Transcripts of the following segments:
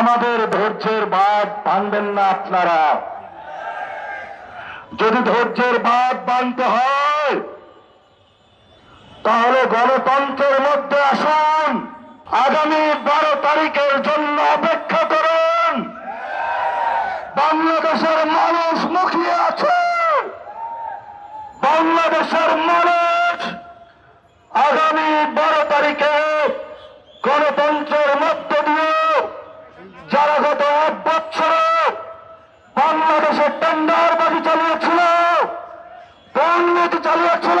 আমাদের ধৈর্যের বাদ ভাঙবেন না আপনারা। যদি ধৈর্যের বাদ বাঁধতে হয়, তাহলে গণতন্ত্রের মধ্যে আসুন। আগামী বারো তারিখের জন্য অপেক্ষা করুন বাংলাদেশের মানুষ মুখিয়ে আছে বাংলাদেশের মানুষ আগামী বারো তারিখে গণতন্ত্রের মধ্য দিয়ে যারা গত এক বছরে বাংলাদেশে টেন্ডারবাজি চালিয়েছিল দুর্নীতি চালিয়েছিল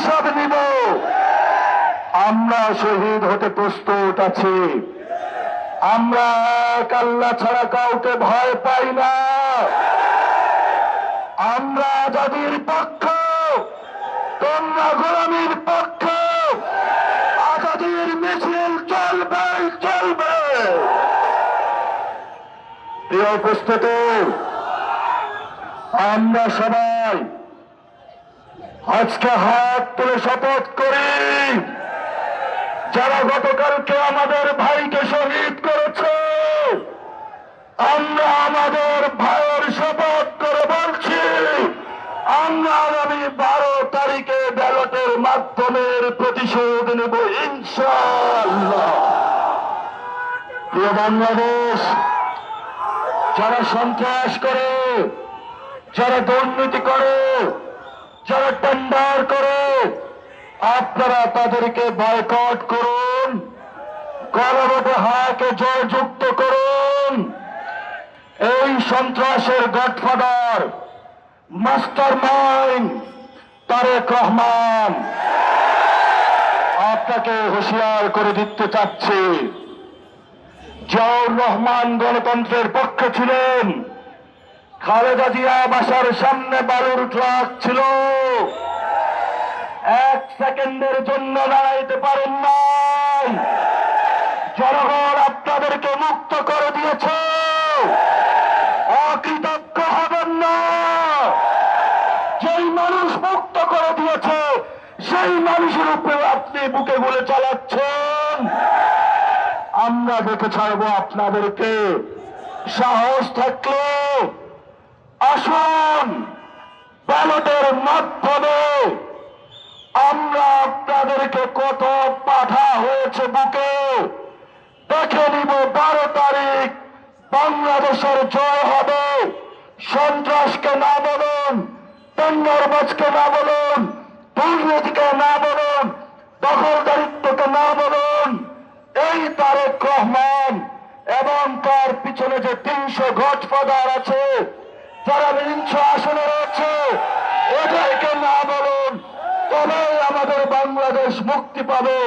হিসাব নিব। আমরা শহীদ হতে প্রস্তুত আছি। আমরা এক আল্লাহ ছাড়া কাউকে ভয় পাই না। আমরা আজাদির পক্ষ, তোমরা গোলামীর পক্ষ, আজাদির মিছিল চলবে চলবে। প্রিয় উপস্থিতি, আমরা সবাই আজকে হাত তুলে শপথ করি। যারা গতকালকে আমাদের ভাইকে শহীদ করেছে, আমরা আমাদের ভাইয়ের শপথ করে বলছি, আমরা আগামী বারো তারিখে ব্যালটের মাধ্যমে প্রতিশোধ নেব ইনশাআল্লাহ। প্রিয় বাংলাদেশ, যারা সন্ত্রাস করে, যারা দুর্নীতি করে যারা টেন্ডার করে, আপনারা তাদেরকে বয়কট করুন। গণভোটে হাকে জয়যুক্ত করুন। এই সন্ত্রাসের godfather master mind Tarique Rahman. আপনাকে হুঁশিয়ার করে দিতে চাচ্ছি। জিয়াউর রহমান গণতন্ত্রের পক্ষে ছিলেন। খালেদা জিয়া বাসার সামনে বালুর ট্রাক ছিল। এক সেকেন্ডের জন্য দাঁড়াইতে পারেন নাই। জনগণ আপনাদেরকে মুক্ত করে দিয়েছে। অকৃতজ্ঞ হবেন না। যেই মানুষ মুক্ত করে দিয়েছে, সেই মানুষের উপরে আপনি বুকে গুলে চালাচ্ছেন। আমরা দেখে ছাড়বো আপনাদেরকে। সাহস থাকলে আসুন ব্যালটের মাধ্যমে আমরা আপনাদেরকে কত পাঠা হয়েছে বুকে। দেখে নিব বারো তারিখ বাংলাদেশের জয় হবে। সন্ত্রাসকে না বলুন টেন্ডারবাজকে না বলুন, দুর্নীতিকে না বলুন, দখলদারিত্বকে না বলুন। এই তারেক রহমান এবং তার পিছনে যে তিনশো গডফাদার আছে যারা বিংশ আসনে রয়েছে এদেরকে না বলুন, তবেই আমাদের বাংলাদেশ মুক্তি পাবে।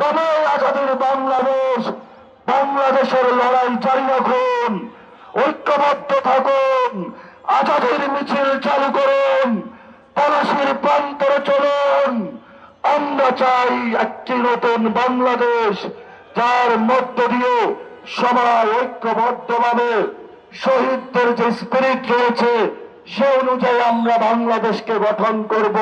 তবেই আজাদের বাংলাদেশ, বাংলাদেশের লড়াই জারি রাখুন, ঐক্যবদ্ধ থাকুন, আজাদের মিছিল চালু করুন, পলাশির প্রান্তরে চলুন। আমরা চাই একটি নতুন বাংলাদেশ, যার মধ্য দিয়ে সবাই ঐক্যবদ্ধভাবে শহীদদের যে স্পিরিট রয়েছে সে অনুযায়ী আমরা বাংলাদেশকে গঠন করব।